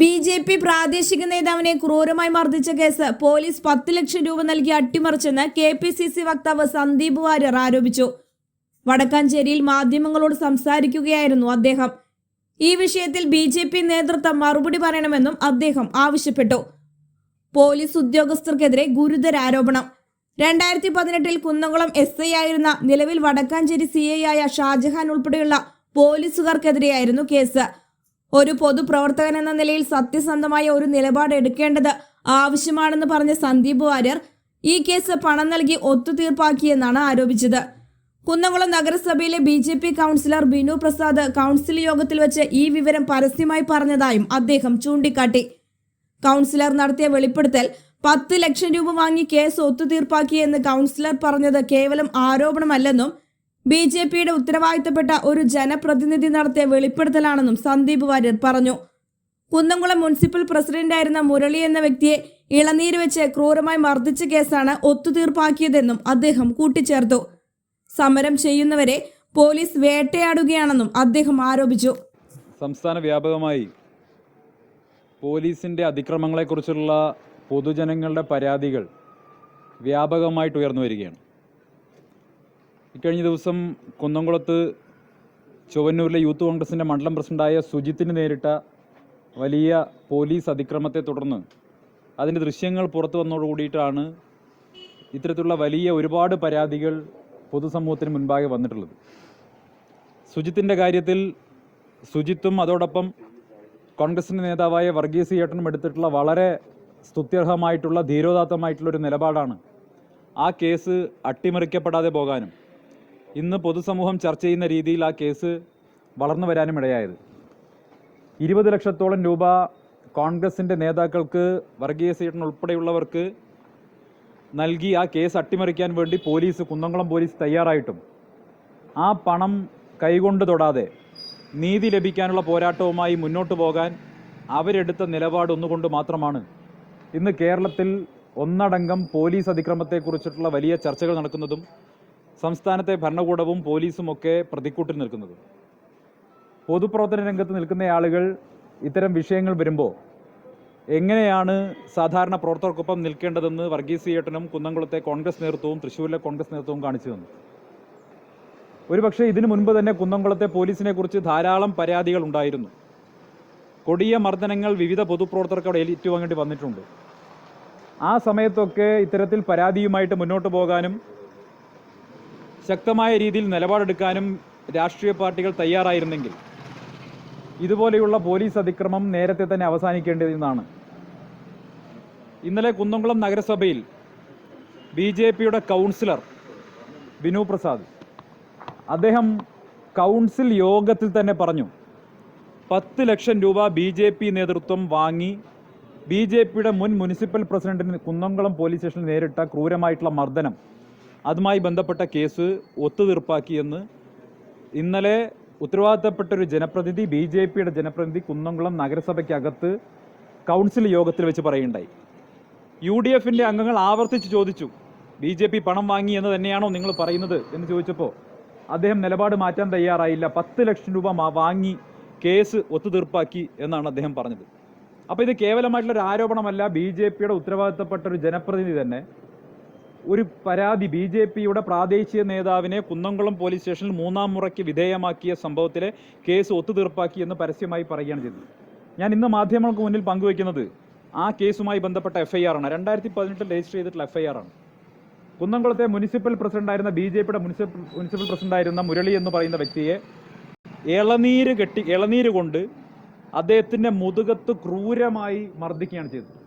B J P പ്രാദേശിക നേതാവിനെ ക്രൂരമായി മർദ്ദിച്ച കേസ് പോലീസ് പത്ത് ലക്ഷം രൂപ നൽകി അട്ടിമറിച്ചെന്ന് കെ പി സി സി വക്താവ് സന്ദീപ് വാര്യർ ആരോപിച്ചു. വടക്കാഞ്ചേരിയിൽ മാധ്യമങ്ങളോട് സംസാരിക്കുകയായിരുന്നു അദ്ദേഹം. ഈ വിഷയത്തിൽ ബി ജെ പി നേതൃത്വം മറുപടി പറയണമെന്നും അദ്ദേഹം ആവശ്യപ്പെട്ടു. പോലീസ് ഉദ്യോഗസ്ഥർക്കെതിരെ ഗുരുതര ആരോപണം. രണ്ടായിരത്തി പതിനെട്ടിൽ കുന്നംകുളം എസ് ഐ ആയിരുന്ന നിലവിൽ വടക്കാഞ്ചേരി സി ഐ ആയ ഷാജഹാൻ ഉൾപ്പെടെയുള്ള പോലീസുകാർക്കെതിരെയായിരുന്നു കേസ്. ഒരു പൊതുപ്രവർത്തകൻ എന്ന നിലയിൽ സത്യസന്ധമായ ഒരു നിലപാട് എടുക്കേണ്ടത് ആവശ്യമാണെന്ന് പറഞ്ഞ സന്ദീപ് വാര്യർ ഈ കേസ് പണം നൽകി ഒത്തുതീർപ്പാക്കിയെന്നാണ് ആരോപിച്ചത്. കുന്നംകുളം നഗരസഭയിലെ B J P councillor Binu Prasad council യോഗത്തിൽ വെച്ച് ഈ വിവരം പരസ്യമായി പറഞ്ഞതായും അദ്ദേഹം ചൂണ്ടിക്കാട്ടി. കൗൺസിലർ നടത്തിയ വെളിപ്പെടുത്തൽ പത്ത് ലക്ഷം രൂപ വാങ്ങി കേസ് ഒത്തുതീർപ്പാക്കിയെന്ന് കൗൺസിലർ പറഞ്ഞത് കേവലം ആരോപണമല്ലെന്നും ബി ജെ പിയുടെ ഉത്തരവാദിത്തപ്പെട്ട ഒരു ജനപ്രതിനിധി നടത്തിയ വെളിപ്പെടുത്തലാണെന്നും സന്ദീപ് വാര്യർ പറഞ്ഞു. കുന്നംകുളം മുനിസിപ്പൽ പ്രസിഡന്റായിരുന്ന മുരളി എന്ന വ്യക്തിയെ ഇളനീര് വെച്ച് ക്രൂരമായി മർദ്ദിച്ച കേസാണ് ഒത്തുതീർപ്പാക്കിയതെന്നും അദ്ദേഹം കൂട്ടിച്ചേർത്തു. സമരം ചെയ്യുന്നവരെ പോലീസ് വേട്ടയാടുകയാണെന്നും അദ്ദേഹം ആരോപിച്ചു. സംസ്ഥാന വ്യാപകമായി പോലീസിന്റെ അതിക്രമങ്ങളെക്കുറിച്ചുള്ള പൊതുജനങ്ങളുടെ പരാതികൾ വ്യാപകമായിട്ട് ഉയർന്നു വരികയാണ്. ഇക്കഴിഞ്ഞ ദിവസം കുന്നംകുളത്ത് ചൊവ്വന്നൂരിലെ യൂത്ത് കോൺഗ്രസിന്റെ മണ്ഡലം പ്രസിഡന്റായ സുജിത്തിന് നേരിട്ട വലിയ പോലീസ് അതിക്രമത്തെ തുടർന്ന് അതിന്റെ ദൃശ്യങ്ങൾ പുറത്തു വന്നതോടു കൂടിയിട്ടാണ് ഇത്തരത്തിലുള്ള വലിയ ഒരുപാട് പരാതികൾ പൊതുസമൂഹത്തിന് മുൻപാകെ വന്നിട്ടുള്ളത്. സുജിത്തിന്റെ കാര്യത്തിൽ സുജിത്തും അതോടൊപ്പം കോൺഗ്രസിന്റെ നേതാവായ വർഗീസ് ഏട്ടനും എടുത്തിട്ടുള്ള വളരെ സ്തുത്യർഹമായിട്ടുള്ള ധീരോദാത്തമായിട്ടുള്ള ഒരു നിലപാടാണ് ആ കേസ് അട്ടിമറിക്കപ്പെടാതെ പോകാനും ഇന്ന് പൊതുസമൂഹം ചർച്ച ചെയ്യുന്ന രീതിയിൽ ആ കേസ് വളർന്നു വരാനും ഇടയായത്. ഇരുപത് ലക്ഷത്തോളം രൂപ കോൺഗ്രസിന്റെ നേതാക്കൾക്ക് വർഗീയ ചേട്ടൻ ഉൾപ്പെടെയുള്ളവർക്ക് നൽകി ആ കേസ് അട്ടിമറിക്കാൻ വേണ്ടി പോലീസ് കുന്നംകുളം പോലീസ് തയ്യാറായിട്ടും ആ പണം കൈകൊണ്ട് തൊടാതെ നീതി ലഭിക്കാനുള്ള പോരാട്ടവുമായി മുന്നോട്ട് പോകാൻ അവരെടുത്ത നിലപാട് ഒന്നുകൊണ്ട് മാത്രമാണ് ഇന്ന് കേരളത്തിൽ ഒന്നടങ്കം പോലീസ് അതിക്രമത്തെക്കുറിച്ചിട്ടുള്ള വലിയ ചർച്ചകൾ നടക്കുന്നതും സംസ്ഥാനത്തെ ഭരണകൂടവും പോലീസും ഒക്കെ പ്രതിക്കൂട്ടിൽ നിൽക്കുന്നത്. പൊതുപ്രവർത്തന രംഗത്ത് നിൽക്കുന്ന ആളുകൾ ഇത്തരം വിഷയങ്ങൾ വരുമ്പോൾ എങ്ങനെയാണ് സാധാരണ പ്രവർത്തകർക്കൊപ്പം നിൽക്കേണ്ടതെന്ന് വർഗീസ് ഏട്ടനും കുന്നംകുളത്തെ കോൺഗ്രസ് നേതൃത്വവും തൃശ്ശൂരിലെ കോൺഗ്രസ് നേതൃത്വവും കാണിച്ചു തന്നു. ഒരുപക്ഷെ ഇതിനു മുൻപ് തന്നെ കുന്നംകുളത്തെ പോലീസിനെ കുറിച്ച് ധാരാളം പരാതികൾ ഉണ്ടായിരുന്നു. കൊടിയ മർദ്ദനങ്ങൾ വിവിധ പൊതുപ്രവർത്തകർക്ക് അവിടെ ഏറ്റുവാങ്ങേണ്ടി വന്നിട്ടുണ്ട്. ആ സമയത്തൊക്കെ ഇത്തരത്തിൽ പരാതിയുമായിട്ട് മുന്നോട്ട് പോകാനും ശക്തമായ രീതിയിൽ നിലപാടെടുക്കാനും രാഷ്ട്രീയ പാർട്ടികൾ തയ്യാറായിരുന്നെങ്കിൽ ഇതുപോലെയുള്ള പോലീസ് അതിക്രമം നേരത്തെ തന്നെ അവസാനിക്കേണ്ടതെന്നാണ്. ഇന്നലെ കുന്നംകുളം നഗരസഭയിൽ ബി ജെ പിയുടെ കൗൺസിലർ ബിനു പ്രസാദ് അദ്ദേഹം കൗൺസിൽ യോഗത്തിൽ തന്നെ പറഞ്ഞു പത്ത് ലക്ഷം രൂപ ബി ജെ പി നേതൃത്വം വാങ്ങി ബി ജെ പിയുടെ മുൻ മുനിസിപ്പൽ പ്രസിഡന്റിന് കുന്നംകുളം പോലീസ് സ്റ്റേഷനിൽ നേരിട്ട ക്രൂരമായിട്ടുള്ള മർദ്ദനം അതുമായി ബന്ധപ്പെട്ട കേസ് ഒത്തുതീർപ്പാക്കിയെന്ന് ഇന്നലെ ഉത്തരവാദിത്തപ്പെട്ട ഒരു ജനപ്രതിനിധി ബി ജെ പിയുടെ ജനപ്രതിനിധി കുന്നംകുളം നഗരസഭയ്ക്കകത്ത് കൗൺസിൽ യോഗത്തിൽ വെച്ച് പറയുണ്ടായി യു ഡി എഫിന്റെ അംഗങ്ങൾ ആവർത്തിച്ച് ചോദിച്ചു ബി ജെ പി പണം വാങ്ങി എന്ന് തന്നെയാണോ നിങ്ങൾ പറയുന്നത് എന്ന് ചോദിച്ചപ്പോൾ അദ്ദേഹം നിലപാട് മാറ്റാൻ തയ്യാറായില്ല. പത്ത് ലക്ഷം രൂപ വാങ്ങി കേസ് ഒത്തുതീർപ്പാക്കി എന്നാണ് അദ്ദേഹം പറഞ്ഞത്. അപ്പോൾ ഇത് കേവലമായിട്ടുള്ള ഒരു ആരോപണമല്ല. ബി ജെ പിയുടെ ഉത്തരവാദിത്തപ്പെട്ട ഒരു ജനപ്രതിനിധി തന്നെ ഒരു പരാതി ബി ജെ പിയുടെ പ്രാദേശിക നേതാവിനെ കുന്നംകുളം പോലീസ് സ്റ്റേഷനിൽ മൂന്നാം മുറയ്ക്ക് വിധേയമാക്കിയ സംഭവത്തിലെ കേസ് ഒത്തുതീർപ്പാക്കി എന്ന് പരസ്യമായി പറയുകയാണ് ചെയ്തത്. ഞാൻ ഇന്ന് മാധ്യമങ്ങൾക്ക് മുന്നിൽ പങ്കുവയ്ക്കുന്നത് ആ കേസുമായി ബന്ധപ്പെട്ട എഫ് ഐ ആർ ആണ്. രണ്ടായിരത്തി പതിനെട്ടിൽ രജിസ്റ്റർ ചെയ്തിട്ടുള്ള എഫ് ഐ ആർ ആണ്. കുന്നംകുളത്തെ മുനിസിപ്പൽ പ്രസിഡന്റായിരുന്ന ബി ജെ പിയുടെ മുനിസിപ്പൽ മുനിസിപ്പൽ പ്രസിഡന്റായിരുന്ന മുരളി എന്ന് പറയുന്ന വ്യക്തിയെ ഇളനീര് കെട്ടി ഇളനീര് കൊണ്ട് അദ്ദേഹത്തിന്റെ മുതുകത്ത് ക്രൂരമായി മർദ്ദിക്കുകയാണ് ചെയ്തത്.